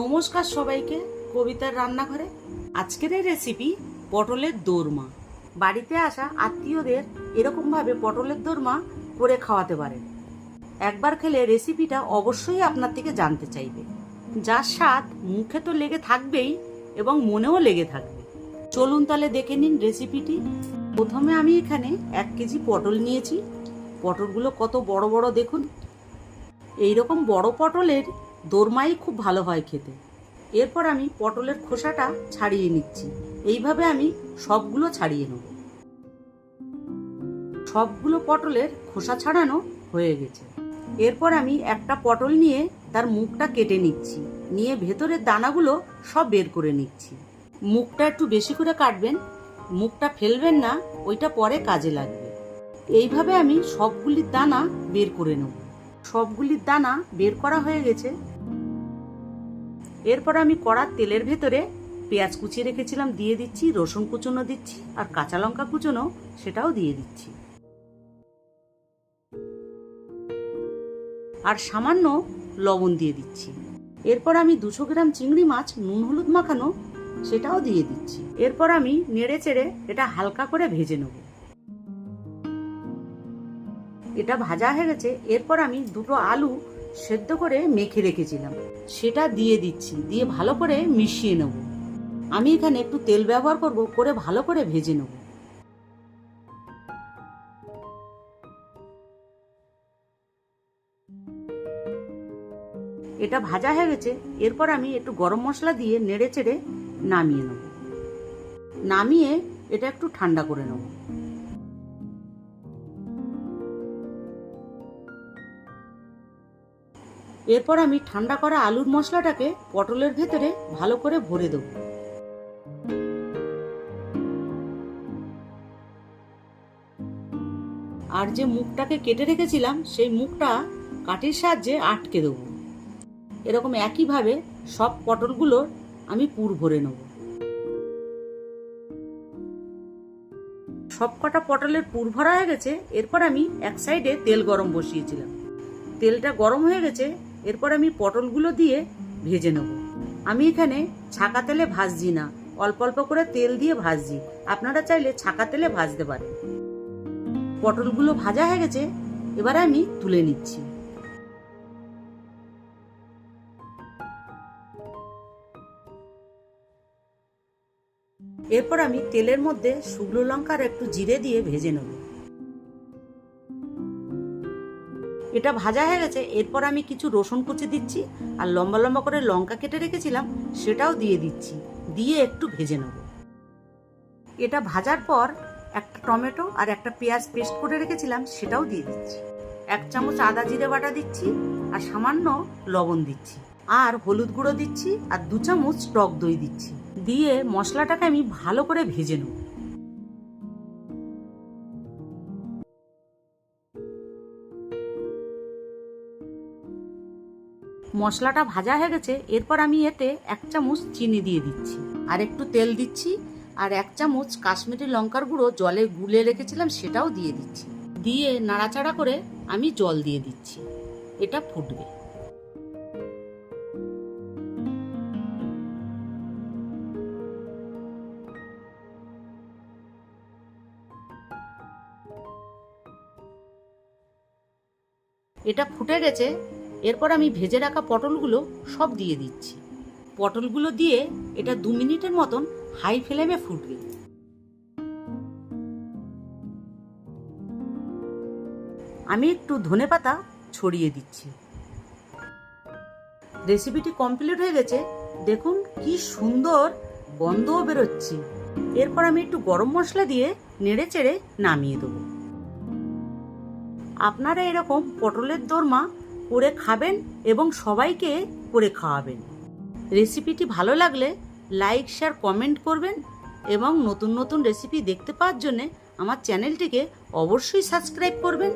নমস্কার সবাইকে কবিতার রান্নাঘরে। আজকের এই রেসিপি পটলের দোরমা। বাড়িতে আসা আত্মীয়দের এরকমভাবে পটলের দোরমা করে খাওয়াতে পারেন একবার খেলে রেসিপিটা অবশ্যই আপনার থেকে জানতে চাইবে। যার স্বাদ মুখে তো লেগে থাকবেই এবং মনেও লেগে থাকবে। চলুন তাহলে দেখে নিন রেসিপিটি প্রথমে আমি এখানে এক কেজি পটল নিয়েছি। পটলগুলো কত বড় বড় দেখুন। এই রকম বড় পটলের দোরমাই খুব ভালো হয় খেতে। এরপর আমি পটলের খোসাটা ছাড়িয়ে নিচ্ছি। এইভাবে আমি সবগুলো ছাড়িয়ে নেব। সবগুলো পটলের খোসা ছাড়ানো হয়ে গেছে। এরপর আমি একটা পটল নিয়ে তার মুখটা কেটে নিচ্ছি। নিয়ে ভেতরের দানাগুলো সব বের করে নিচ্ছি। মুখটা একটু বেশি করে কাটবেন। মুখটা ফেলবেন না, ওইটা পরে কাজে লাগবে। এইভাবে আমি সবগুলির দানা বের করে নেব। সবগুলির দানা বের করা হয়ে গেছে। এরপর আমি কড়ার তেলের ভেতরে পেঁয়াজ কুচিয়ে রেখেছিলাম, দিয়ে দিচ্ছি, রসুন কুচনো দিচ্ছি, আর কাঁচা লঙ্কা কুচনো সেটাও দিয়ে দিচ্ছি। আর সামান্য লবণ দিয়ে দিচ্ছি। এরপর আমি দুশো গ্রাম চিংড়ি মাছ, নুন হলুদ মাখানো সেটাও দিয়ে দিচ্ছি। এরপর আমি নেড়ে চেড়ে এটা হালকা করে ভেজে নেব। এটা ভাজা হয়ে গেছে। এরপর আমি দুটো আলু সেদ্ধ করে মেখে রেখেছিলাম। সেটা দিয়ে দিচ্ছি, দিয়ে ভালো করে মিশিয়ে নেব। আমি এখানে একটু তেল ব্যবহার করব, করে ভালো করে ভেজে নেব। এটা ভাজা হয়ে গেছে, এরপর আমি একটু গরম মশলা দিয়ে নেড়ে চেড়ে নামিয়ে নেব। নামিয়ে এটা একটু ঠান্ডা করে নেব। এরপর আমি ঠান্ডা করা আলুর মশলাটাকে পটলের ভেতরে ভালো করে ভরে দেব। আর যে মুখটাকে কেটে রেখেছিলাম, সেই মুখটা কাঠির সাহায্যে আটকে দেব। এরকম একইভাবে সব পটলগুলো আমি পুর ভরে নেব। সব কটা পটলের পুর ভরা হয়ে গেছে, এরপর আমি এক সাইডে তেল গরম বসিয়েছিলাম। তেলটা গরম হয়ে গেছে এরপর আমি পটলগুলো দিয়ে ভেজে নেব। আমি এখানে ছাকা তেলে ভাজছি না, অল্প অল্প করে তেল দিয়ে ভাজছি। আপনারা চাইলে ছাকা তেলে ভাজতে পারেন। পটলগুলো ভাজা হয়ে গেছে, এবারে আমি তুলে নিচ্ছি। এরপর আমি তেলের মধ্যে শুকনো লঙ্কার একটু জিরে দিয়ে ভেজে নেব। এটা ভাজা হয়ে গেছে, এরপর আমি কিছু রসুন কুচি দিচ্ছি আর লম্বা লম্বা করে লঙ্কা কেটে রেখেছিলাম, সেটাও দিয়ে দিচ্ছি, দিয়ে একটু ভেজে নেব। এটা ভাজার পর একটা টমেটো আর একটা পেঁয়াজ পেস্ট করে রেখেছিলাম, সেটাও দিয়ে দিচ্ছি। এক চামচ আদা জিরে বাটা দিচ্ছি আর সামান্য লবণ দিচ্ছি। আর হলুদ গুঁড়ো দিচ্ছি আর দু চামচ টক দই দিচ্ছি। দিয়ে মশলাটাকে আমি ভালো করে ভেজে নেব। মশলাটা ভাজা হয়ে গেছে, এরপর আমি এতে এক চামচ চিনি দিয়ে দিচ্ছি। আর একটু তেল দিচ্ছি, আর এক চামচ কাশ্মীরি লঙ্কার গুঁড়ো জলে গুলে রেখেছিলাম, সেটাও দিয়ে দিচ্ছি। দিয়ে নাড়াচাড়া করে আমি জল দিয়ে দিচ্ছি। এটা ফুটবে। এটা ফুটে গেছে এরপর আমি ভেজে রাখা পটলগুলো সব দিয়ে দিচ্ছি। পটলগুলো দিয়ে এটা দু মিনিটের মতন হাই ফ্লেমে ফুটবে। আমি একটু ধনে পাতা ছড়িয়ে দিচ্ছি। রেসিপিটি কমপ্লিট হয়ে গেছে। দেখুন কি সুন্দর গন্ধও বেরোচ্ছে। এরপর আমি একটু গরম মশলা দিয়ে নেড়ে চেড়ে নামিয়ে দেবো। আপনারা এরকম পটলের দোরমা করে খাবেন এবং সবাইকে করে খাওয়াবেন। রেসিপিটি ভালো লাগলে লাইক, শেয়ার, কমেন্ট করবেন এবং নতুন নতুন রেসিপি দেখতে পাওয়ার জন্যে আমার চ্যানেলটিকে অবশ্যই সাবস্ক্রাইব করবেন।